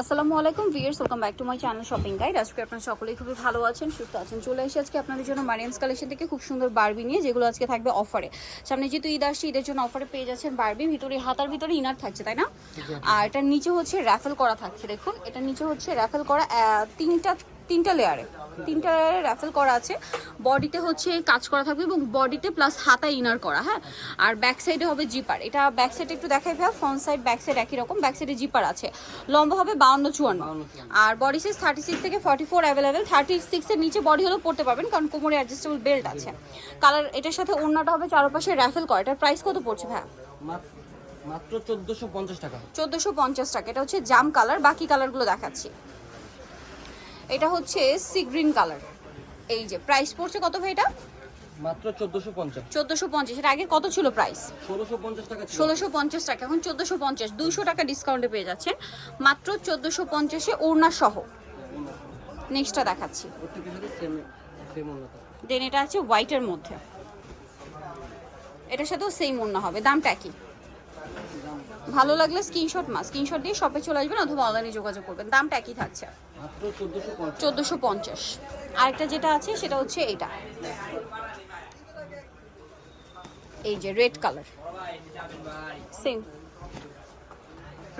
আসসালামু আলাইকুম viewers welcome back to my channel shopping guide আজকে আপনারা সকলেই খুবই ভালো আছেন সুস্থ আছেন। চলে এসে আজকে আপনাদের জন্য মারিয়ামস কালেকশন থেকে খুব সুন্দর বারবি নিয়ে যেগুলো আজকে থাকবে অফারে সামনে যেহেতু ঈদ আসছে ঈদের জন্য অফারে পেয়ে যাচ্ছেন বারবি ভিতরে হাতার ভিতরে ইনার থাকছে তাই না? আর এটার নিচে হচ্ছে র্যাফেল করা থাকছে দেখুন। এটার নিচে হচ্ছে র্যাফেল করা তিনটা তিনটা লেয়ারে তিনটা লেয়ারে র্যাফেল করা আছে। বডিতে হচ্ছে কাজ করা থাকবে এবং বডিতে প্লাস হাতা ইনার করা হ্যাঁ? আর ব্যাক সাইডে হবে জিপার এটা ব্যাক সাইডে একটু দেখাই ভাই ফ্রন্ট সাইড ব্যাক সাইড একই রকম। ব্যাক সাইডে জিপার আছে। লম্বা হবে বাউন্ন চুয়ান্ন। আর বডি সাইজ থার্টি সিক্স থেকে ফর্টি ফোর অ্যাভেলেবেল থার্টি সিক্সের নিচে বডি হলেও পড়তে পারবেন কারণ কোমরে অ্যাডজাস্টেবল বেল্ট আছে। কালার এটার সাথে অন্যটা হবে চারপাশে র্যাফেল করা। এটার প্রাইস কত পড়ছে ভাই মাত- মাত্র চোদ্দশো পঞ্চাশ টাকা। চোদ্দোশো পঞ্চাশ টাকা। এটা হচ্ছে জাম কালার বাকি কালারগুলো দেখাচ্ছি। এটা হচ্ছে সি গ্রিন কালার এই যে প্রাইস পড়ছে কত ভাই এটা? মাত্র চোদ্দশো পঞ্চাশ। চোদ্দোশো পঞ্চাশ। এটা আগে কত ছিল প্রাইস ষোলোশো পঞ্চাশ টাকা ছিল। ষোলোশো পঞ্চাশ টাকা। এখন চোদ্দোশো পঞ্চাশ। দুইশো টাকা ডিসকাউন্টে পেয়ে যাচ্ছেন। মাত্র চোদ্দোশো পঞ্চাশে ওড়না সহ। নেক্সটটা দেখাচ্ছি। দেন এটা আছে হোয়াইটের মধ্যে। এটার সাথেও সেম ওড়না হবে। দামটা কি ভালো লাগলে স্ক্রিনশট মা স্ক্রিনশট দিয়ে শপে চলে আসবেন অথবা অনলাইনে যোগাযোগ করবেন। দামটা একই থাকছে। চোদ্দোশো পঞ্চাশ। আরেকটা যেটা আছে সেটা হচ্ছে এটা এই যে রেড কালার সেম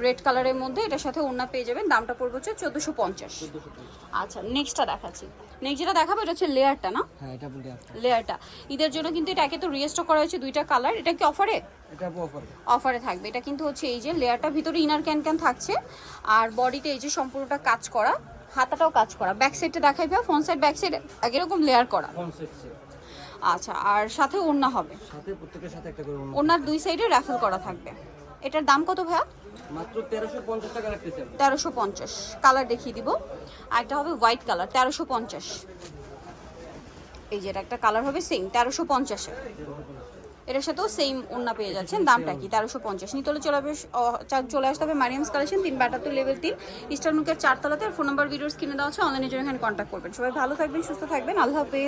রেড কালারের মধ্যে এটার সাথে ওড়না পেয়ে যাবেন। দামটা পড়বে হচ্ছে চোদ্দোশো পঞ্চাশ। আচ্ছা নেক্সটটা দেখাচ্ছি। নেক্সট যেটা দেখাবো এটা হচ্ছে লেয়ারটা না? হ্যাঁ লেয়ারটা ঈদের জন্য কিন্তু এটা একে তো রিয়েস্টক করা হয়েছে দুইটা কালার এটা কি অফারে অফার অফারে থাকবে। এটা কিন্তু হচ্ছে এই যে লেয়ারটা ভিতরে ইনার ক্যান ক্যান থাকছে। আর বডিতে এই যে সম্পূর্ণটা কাজ করা হাতাটাও কাজ করা। ব্যাক সাইডটা দেখাই ভাই ফ্রন্ট সাইড ব্যাক সাইড এরকম লেয়ার করা। আচ্ছা আর সাথে ওড়না হবে। সাথে প্রত্যেকের সাথে একটা করে দুই সাইডে র্যাফেল করা থাকবে। এটার দাম কত ভাইয়া? মাত্র তেরোশো পঞ্চাশ টাকা রাখতেছে আমি। তেরোশো কালার দেখিয়ে দিব। আর একটা হবে হোয়াইট কালার তেরোশো পঞ্চাশ। এই যে এটা একটা কালার হবে সেম তেরোশো পঞ্চাশে এটার সাথেও সেম ওড়না পেয়ে যাচ্ছেন। দামটা কি? তেরোশো পঞ্চাশ। নিতলে চলে চলে আসতে হবে মারিয়ামস কালেকশন তিন বাটাত্তর লেভেল তিন ইস্টার্নুকের চারতলাতে। ফোন নাম্বার ভিডিওস কিনে দেওয়া আছে। অনলাইনে জন্য এখানে কন্ট্যাক্ট করবেন। সবাই ভালো থাকবেন সুস্থ থাকবেন। আল্লাহ হাফেজ।